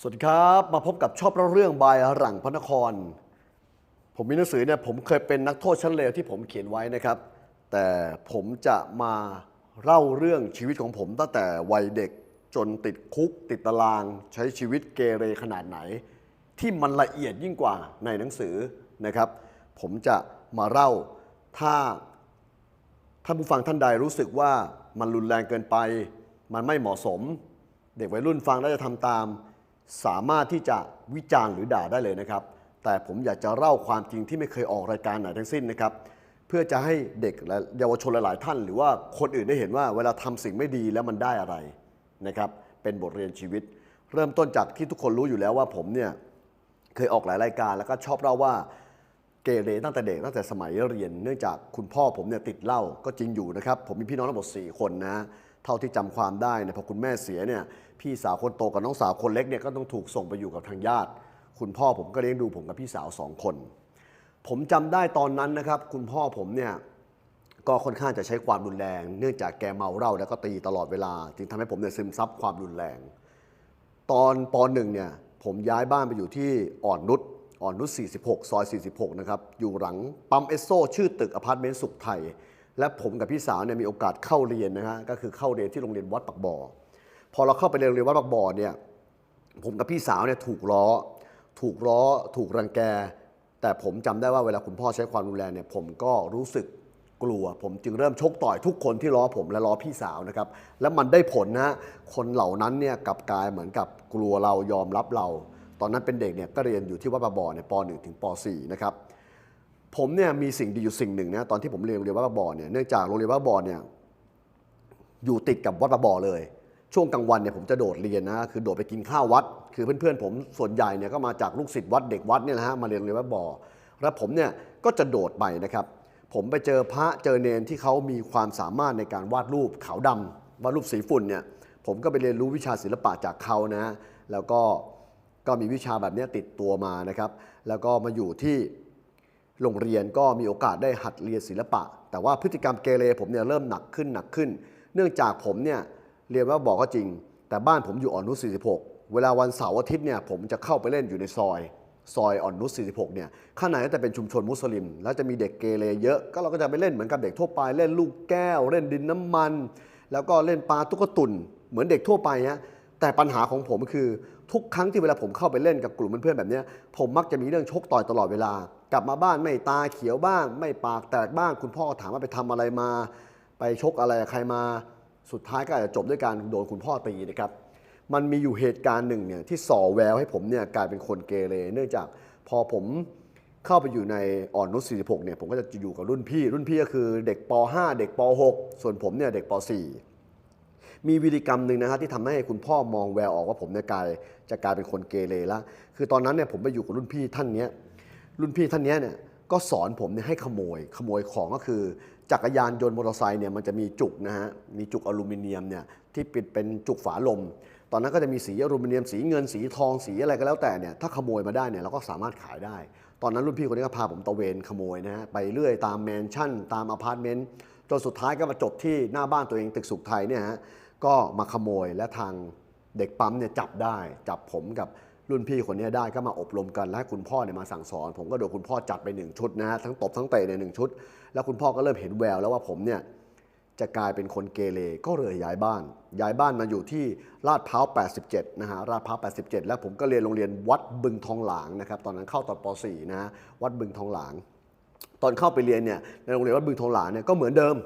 สวัสดีครับ มาพบกับชอบเล่าเรื่องบายหลังพระนคร ผมมีหนังสือเนี่ยผมเคยเป็นนักโทษชั้นเลวที่ผมเขียนไว้นะครับ แต่ผมจะมาเล่าเรื่องชีวิตของผมตั้งแต่วัยเด็กจนติดคุก ติดตาราง ใช้ชีวิตเกเรขนาดไหน ที่มันละเอียดยิ่งกว่าในหนังสือนะครับ ผมจะมาเล่าถ้าท่านผู้ฟังท่านใดรู้สึกว่ามันรุนแรงเกินไป มันไม่เหมาะสม เด็กวัยรุ่นฟังแล้วจะทำตาม สามารถที่จะวิจารณ์หรือด่าได้เลยนะครับ แต่ผมอยากจะเล่าความจริงที่ไม่เคยออกรายการไหนทั้งสิ้นนะครับ เพื่อจะให้เด็กและเยาวชนหลาย ๆ ท่าน หรือว่าคนอื่นได้เห็นว่าเวลาทำสิ่งไม่ดีแล้วมันได้อะไรนะครับ เป็นบทเรียนชีวิต เริ่มต้นจากที่ทุกคนรู้อยู่แล้วว่าผมเนี่ยเคยออกหลายรายการ แล้วก็ชอบเล่าว่าเกเรตั้งแต่เด็กตั้งแต่สมัยเรียน เนื่องจากคุณพ่อผมเนี่ยติดเหล้าก็จริงอยู่นะครับ ผมมีพี่น้องทั้งหมด4คนนะ ท่าที่จำความได้เนี่ยพอคุณแม่เสียเนี่ยพี่สาวคนโตกับน้องสาวคนเล็กเนี่ยก็ต้องถูกส่งไปอยู่กับทางญาติ คุณพ่อผมก็เลี้ยงดูผมกับพี่สาวสองคน ผมจำได้ตอนนั้นนะครับ คุณพ่อผมเนี่ยก็ค่อนข้างจะใช้ความรุนแรง เนื่องจากแกเมาเหล้าแล้วก็ตีตลอดเวลา จึงทำให้ผมเนี่ยซึมซับความรุนแรง ตอนปหนึ่งเนี่ยผมย้ายบ้านไปอยู่ที่อ่อนนุชอ่อนนุช46 ซอย 46 นะครับ อยู่หลังปั๊มเอสโซ ชื่อตึกอพาร์ตเมนต์สุขไทย และผมกับพี่สาวเนี่ยมีโอกาสเข้าเรียนนะฮะก็คือเข้าเรียนที่โรงเรียนวัดปักบ่อพอเราเข้าไปเรียนโรงเรียนวัดปักบ่อเนี่ยผมกับพี่สาวเนี่ยถูกล้อ ถูกล้อ ถูกรังแก แต่ผมจำได้ว่าเวลาคุณพ่อใช้ความรุนแรงเนี่ยผมก็รู้สึกกลัว ผมจึงเริ่มชกต่อยทุกคนที่ล้อผมและล้อพี่สาวนะครับ แล้วมันได้ผลนะคนเหล่านั้นเนี่ยกลับกลายเหมือนกับกลัวเรายอมรับเรา ตอนนั้นเป็นเด็กเนี่ยก็เรียนอยู่ที่วัดบาบอเนี่ยป .1 ถึงป .4 นะครับ ผมเนี่ยมีสิ่งดีอยู่สิ่งหนึ่งนะตอนที่ผมเรียนโรงเรียนวัดบาบอเนี่ยเนื่องจากโรงเรียนวัดบาบอเนี่ยอยู่ติดกับวัดประบ่อเลย ช่วงกลางวันเนี่ยผมจะโดดเรียนนะคือโดดไปกินข้าววัด คือเพื่อนๆผมส่วนใหญ่เนี่ยก็มาจากลูกศิษย์วัดเด็กวัดเนี่ยนะฮะมาเรียนโรงเรียนวัดบ่อแล้วผมเนี่ยก็จะโดดไปนะครับ ผมไปเจอพระเจอเนนที่เขามีความสามารถในการวาดรูปขาวดำวาดรูปสีฝุ่นเนี่ยผมก็ไปเรียนรู้วิชาศิลปะจากเขานะ แล้วก็ก็มีวิชาแบบนี้ติดตัวมานะครับ แล้วก็มาอยู่ที่ โรงเรียนก็มีโอกาสได้หัดเรียนศิลปะ แต่ว่าพฤติกรรมเกเรผมเนี่ยเริ่มหนักขึ้นหนักขึ้น เนื่องจากผมเนี่ยเรียนว่าบอกก็จริง แต่บ้านผมอยู่อ่อนนุช46 เวลาวันเสาร์อาทิตย์เนี่ยผมจะเข้าไปเล่นอยู่ในซอยซอยอ่อนนุช46 เนี่ย ข้างในก็จะเป็นชุมชนมุสลิม แล้วจะมีเด็กเกเรเยอะ ก็เราก็จะไปเล่นเหมือนกับเด็กทั่วไป เล่นลูกแก้ว เล่นดินน้ำมัน แล้วก็เล่นปลาตุ๊กตุน เหมือนเด็กทั่วไปฮะ แต่ปัญหาของผมคือทุกครั้งที่เวลาผมเข้าไปเล่นกับกลุ่มเพื่อนๆแบบนี้ผมมักจะมีเรื่องชกต่อยตลอดเวลา กลับมาบ้านไม่ตาเขียวบ้าง ไม่ปากแตกบ้าง คุณพ่อถามว่าไปทำอะไรมา ไปชกอะไรใครมา สุดท้ายก็อาจจะจบด้วยการโดนคุณพ่อตีนะครับ มันมีอยู่เหตุการณ์หนึ่งเนี่ยที่ส่อแววให้ผมเนี่ยกลายเป็นคนเกเรเนื่องจากพอผมเข้าไปอยู่ในอ่อนนุช46เนี่ยผมก็จะอยู่กับรุ่นพี่ รุ่นพี่ก็คือเด็กป .5 เด็กป .6 ส่วนผมเนี่ยเด็กป .4 มีวิธีกรรมหนึ่งนะฮะที่ทำให้คุณพ่อมองแววออกว่าผมเนี่ยกลายจะกลายเป็นคนเกเรแล้วคือตอนนั้นเนี่ยผมไปอยู่กับรุ่นพี่ท่านเนี้ยรุ่นพี่ท่านเนี้ยเนี่ยก็สอนผมเนี่ยให้ขโมย ขโมยของก็คือจักรยานยนต์มอเตอร์ไซค์เนี่ยมันจะมีจุกนะฮะมีจุกอลูมิเนียมเนี่ยที่ปิดเป็นจุกฝาลม ตอนนั้นก็จะมีสีอลูมิเนียมสีเงินสีทองสีอะไรก็แล้วแต่เนี่ยถ้าขโมยมาได้เนี่ยเราก็สามารถขายได้ ตอนนั้นรุ่นพี่คนนี้ก็พาผมตะเวนขโมยนะฮะไปเรื่อยตามแมนชั่น ตามอพาร์ตเมนต์จนสุดท้ายก็มาจบที่หน้าบ้านตัวเองตึกสุขไทยเนี่ยฮะ ก็มาขโมยและทางเด็กปั๊มเนี่ยจับได้ จับผมกับรุ่นพี่คนนี้ได้ก็มาอบรมกันและให้คุณพ่อเนี่ยมาสั่งสอน ผมก็โดนคุณพ่อจัดไปหนึ่งชุดนะฮะทั้งตบทั้งเตะในหนึ่งชุด แล้วคุณพ่อก็เริ่มเห็นแววแล้วว่าผมเนี่ยจะกลายเป็นคนเกเรก็เลยย้ายบ้าน ย้ายบ้านมาอยู่ที่ลาดพร้าว 87 นะฮะลาดพร้าว 87 แล้วผมก็เรียนโรงเรียนวัดบึงทองหลางนะครับตอนนั้นเข้าตอนป .4 นะวัดบึงทองหลาง ตอนเข้าไปเรียนเนี่ยในโรงเรียนวัดบึงทองหลางเนี่ยก็เหมือนเดิม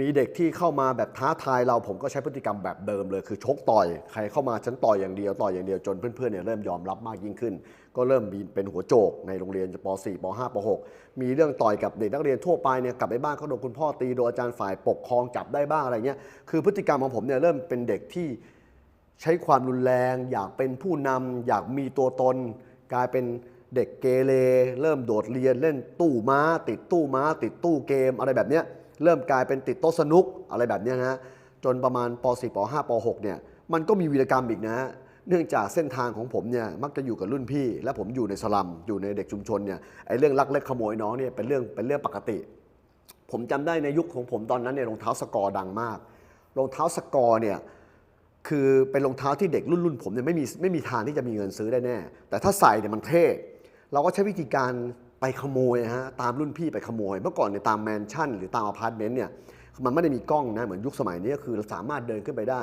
มีเด็กที่เข้ามาแบบท้าทายเราผมก็ใช้พฤติกรรมแบบเดิมเลย คือชกต่อยใครเข้ามาฉันต่อยอย่างเดียวต่อยอย่างเดียวจนเพื่อนๆเนี่ยเริ่มยอมรับมากยิ่งขึ้น ก็เริ่มมีเป็นหัวโจกในโรงเรียนป .4 ป .5 ป .6 มีเรื่องต่อยกับเด็กนักเรียนทั่วไปเนี่ยกลับไปบ้านก็โดนคุณพ่อตีโดนอาจารย์ฝ่ายปกครองจับได้บ้างอะไรเงี้ยคือพฤติกรรมของผมเนี่ยเริ่มเป็นเด็กที่ใช้ความรุนแรง อยากเป็นผู้นำอยากมีตัวตน กลายเป็นเด็กเกเรเริ่มโดดเรียนเล่นตู้ม้า ติดตู้ม้า ติดตู้เกมอะไรแบบเนี้ย เริ่มกลายเป็นติดโต๊ะสนุกอะไรแบบนี้นะจนประมาณป .4 ป .5 ป .6 เนี่ยมันก็มีวีรกรรมอีกนะ เนื่องจากเส้นทางของผมเนี่ยมักจะอยู่กับรุ่นพี่ และผมอยู่ในสลัมอยู่ในเด็กชุมชนเนี่ยไอ้เรื่องลักเล็กขโมยน้องเนี่ยเป็นเรื่องเป็นเรื่องปกติ ผมจำได้ในยุคของผมตอนนั้นเนี่ยรองเท้าสกอร์ดังมากรองเท้าสกอร์เนี่ยคือเป็นรองเท้าที่เด็กรุ่นรุ่นผมเนี่ยไม่มีไม่มีทางที่จะมีเงินซื้อได้แน่ แต่ถ้าใส่เนี่ยมันเท่ เราก็ใช้วิธีการ ไปขโมยนะฮะตามรุ่นพี่ไปขโมย เมื่อก่อนในยตามแมนชั่น หรือตามอพาร์ตเมนต์เนี่ยมันไม่ได้มีกล้องนะเหมือนยุคสมัยนี้ก็คือเราสามารถเดินขึ้นไปได้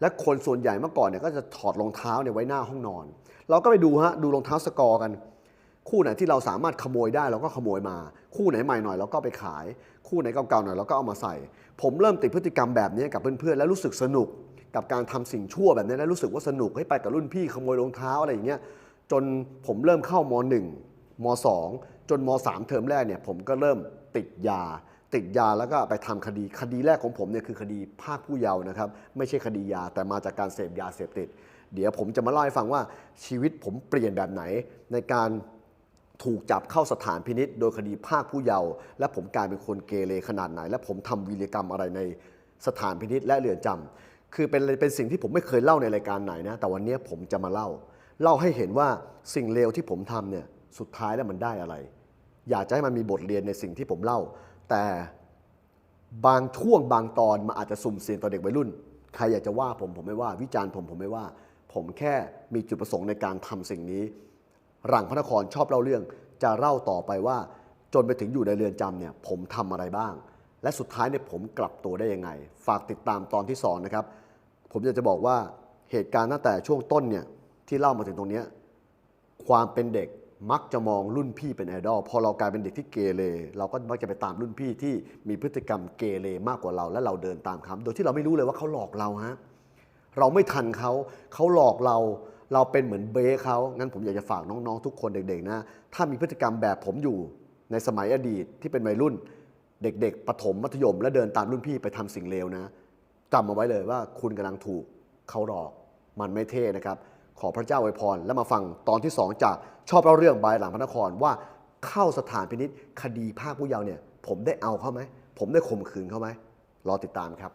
และคนส่วนใหญ่เมื่อก่อนเนี่ยก็จะถอดรองเท้าเนี่ยไว้หน้าห้องนอน เราก็ไปดูฮะดูรองเท้าสกอร์กัน คู่ไหนที่เราสามารถขโมยได้เราก็ขโมยมา คู่ไหนใหม่หน่อยเราก็ไปขาย คู่ไหนเก่าๆหน่อยเราก็เอามาใส่ ผมเริ่มติดพฤติกรรมแบบนี้กับเพื่อนๆแล้วรู้สึกสนุกกับการทำสิ่งชั่วแบบนี้แล้วรู้สึกว่าสนุกให้ไปกับรุ่นพี่ขโมยรองเท้าอะไรอย่างเงี้ยจนผมเริ่มเข้ามหนึ่งมสอง จนมสามเทอมแรกเนี่ยผมก็เริ่มติดยา ติดยาแล้วก็ไปทำคดีคดีแรกของผมเนี่ยคือคดีภาคผู้เยาว์นะครับ ไม่ใช่คดียาแต่มาจากการเสพยาเสพติด เดี๋ยวผมจะมาเล่าให้ฟังว่าชีวิตผมเปลี่ยนแบบไหนในการถูกจับเข้าสถานพินิษโดยคดีภาคผู้เยาว์และผมกลายเป็นคนเกเรขนาดไหน และผมทำวีรกรรมอะไรในสถานพินิษและเรือนจำคือเป็นเป็นสิ่งที่ผมไม่เคยเล่าในรายการไหนนะแต่วันนี้ผมจะมาเล่า เล่าให้เห็นว่าสิ่งเลวที่ผมทำเนี่ย สุดท้ายแล้วมันได้อะไร อยากจะให้มันมีบทเรียนในสิ่งที่ผมเล่า แต่บางช่วงบางตอนมันอาจจะสุ่มเสี่ยงต่อเด็กวัยรุ่น ใครอยากจะว่าผมผมไม่ว่า วิจารณ์ผมผมไม่ว่า ผมแค่มีจุดประสงค์ในการทำสิ่งนี้หลังพระนครชอบเล่าเรื่องจะเล่าต่อไปว่า จนไปถึงอยู่ในเรือนจำเนี่ยผมทำอะไรบ้าง และสุดท้ายเนี่ยผมกลับตัวได้ยังไง ฝากติดตามตอนที่สองนะครับผมอยากจะบอกว่าเหตุการณ์ตั้งแต่ช่วงต้นเนี่ยที่เล่ามาถึงตรงนี้ความเป็นเด็ก มักจะมองรุ่นพี่เป็นไอดอลพอเรากลายเป็นเด็กที่เกเรเราก็มักจะไปตามรุ่นพี่ที่มีพฤติกรรมเกเรมากกว่าเรา และเราเดินตามเขาโดยที่เราไม่รู้เลยว่าเขาหลอกเราฮะเราไม่ทันเขาเขาหลอกเรา เราเป็นเหมือนเบ้เขางั้นผมอยากจะฝากน้องๆทุกคนเด็กๆนะถ้ามีพฤติกรรมแบบผมอยู่ในสมัยอดีตที่เป็นวัยรุ่น เด็ก ๆประถมมัธยม และเดินตามรุ่นพี่ไปทำสิ่งเลวนะจำเอาไว้เลยว่าคุณกำลังถูกเขาหลอกมันไม่เท่นะครับ ขอพระเจ้าอวยพร และมาฟังตอนที่ 2 จากชอบเล่าเรื่องบายหลังพระนครว่าเข้าสถานพินิษคดีภาคผู้เยาว์เนี่ยผมได้เอาเขาไหม ผมได้ข่มขืนเขาไหมรอติดตามครับ